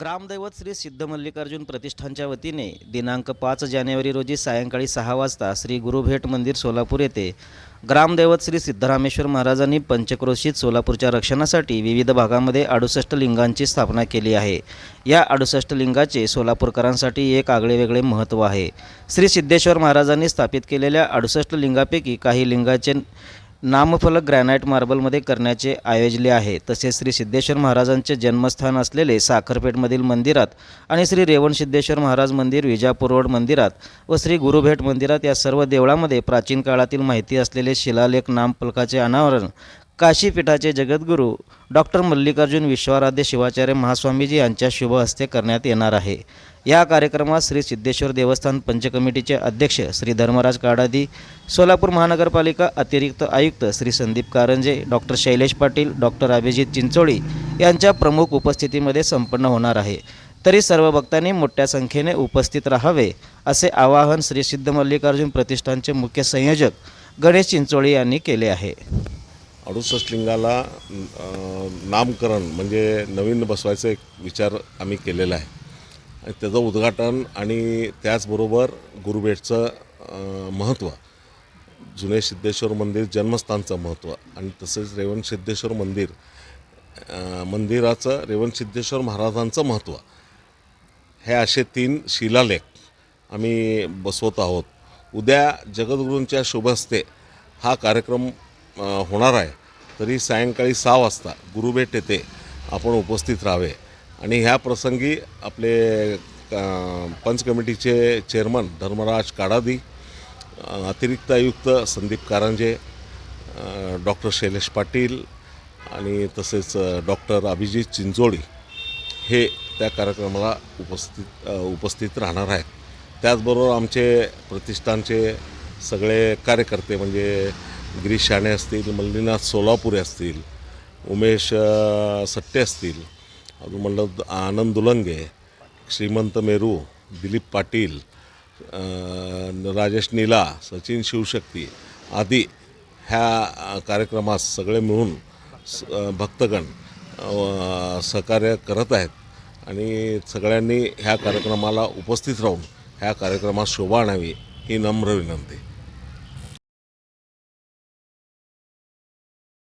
ग्रामदैवत श्री सिद्ध मल्लिकार्जुन प्रतिष्ठानच्या वतीने दिनांक पाच जानेवारी रोजी सायंकाळी सहा वाजता श्री गुरुभेट मंदिर सोलापूर येथे ग्रामदैवत श्री सिद्धरामेश्वर महाराजांनी पंचक्रोशीत सोलापूरच्या रक्षणासाठी विविध भागामध्ये अडुसष्ट लिंगांची स्थापना केली आहे. या अडुसष्ट लिंगाचे सोलापूरकरांसाठी एक आगळेवेगळे महत्त्व आहे. श्री सिद्धेश्वर महाराजांनी स्थापित केलेल्या अडुसष्ट लिंगापैकी काही लिंगाचे नामफलक ग्रॅनाईट मार्बलमध्ये करण्याचे आयोजले आहे. तसेच श्री सिद्धेश्वर महाराजांचे जन्मस्थान असलेले साखरपेठमधील मंदिरात आणि श्री रेवण सिद्धेश्वर महाराज मंदिर विजापूर रोड मंदिरात व श्री गुरुभेट मंदिरात या सर्व देवळामध्ये प्राचीन काळातील माहिती असलेले शिलालेख नामफलकाचे अनावरण काशीपीठाचे जगद्गुरू डॉक्टर मल्लिकार्जुन विश्वाराध्य शिवाचार्य महास्वामीजी यांच्या शुभ हस्ते करण्यात येणार आहे. या कार्यक्रमात श्री सिद्धेश्वर देवस्थान पंचकमिटीचे अध्यक्ष श्री धर्मराज काडादी सोलापूर महानगरपालिका अतिरिक्त आयुक्त श्री संदीप कारंजे डॉक्टर शैलेश पाटील डॉक्टर अभिजित चिंचोळी यांच्या प्रमुख उपस्थितीमध्ये संपन्न होणार आहे. तरी सर्व भक्तांनी मोठ्या संख्येने उपस्थित राहावे असे आवाहन श्री सिद्ध मल्लिकार्जुन प्रतिष्ठानचे मुख्य संयोजक गणेश चिंचोळी यांनी केले आहे. अडुसष्ट लिंगाला नामकरण म्हणजे नवीन बसवायचा एक विचार आम्ही केलेला आहे. आणि त्याचं उद्घाटन आणि त्याचबरोबर गुरुभेटचं महत्त्व जुने सिद्धेश्वर मंदिर जन्मस्थानचं महत्त्व आणि तसेच रेवण सिद्धेश्वर मंदिर मंदिराचं रेवण सिद्धेश्वर महाराजांचं महत्त्व. हे असे तीन शिलालेख आम्ही बसवत आहोत. उद्या जगद्गुरूंच्या शुभहस्ते हा कार्यक्रम होणार आहे. तरी सायंकाळी सहा वाजता गुरुभेट येथे आपण उपस्थित राहावे. आणि ह्या प्रसंगी आपले पंच कमिटीचे चेअरमन धर्मराज काडादी अतिरिक्त आयुक्त संदीप कारंजे डॉक्टर शैलेश पाटील आणि तसेच डॉक्टर अभिजित चिंचोळी हे त्या कार्यक्रमाला उपस्थित उपस्थित राहणार आहेत. त्याचबरोबर आमचे प्रतिष्ठानचे सगळे कार्यकर्ते म्हणजे गिरीश शाणे असतील मल्लीनाथ सोलापुरे असतील उमेश सट्टे असतील अजून म्हणलं आनंद दुलंगे श्रीमंत मेरू दिलीप पाटील राजेश नीला सचिन शिवशक्ती आदी ह्या कार्यक्रमास सगळे मिळून स- भक्तगण सहकार्य करत आहेत. आणि सगळ्यांनी ह्या कार्यक्रमाला उपस्थित राहून ह्या कार्यक्रमात शोभा आणावी ही नम्र विनंती.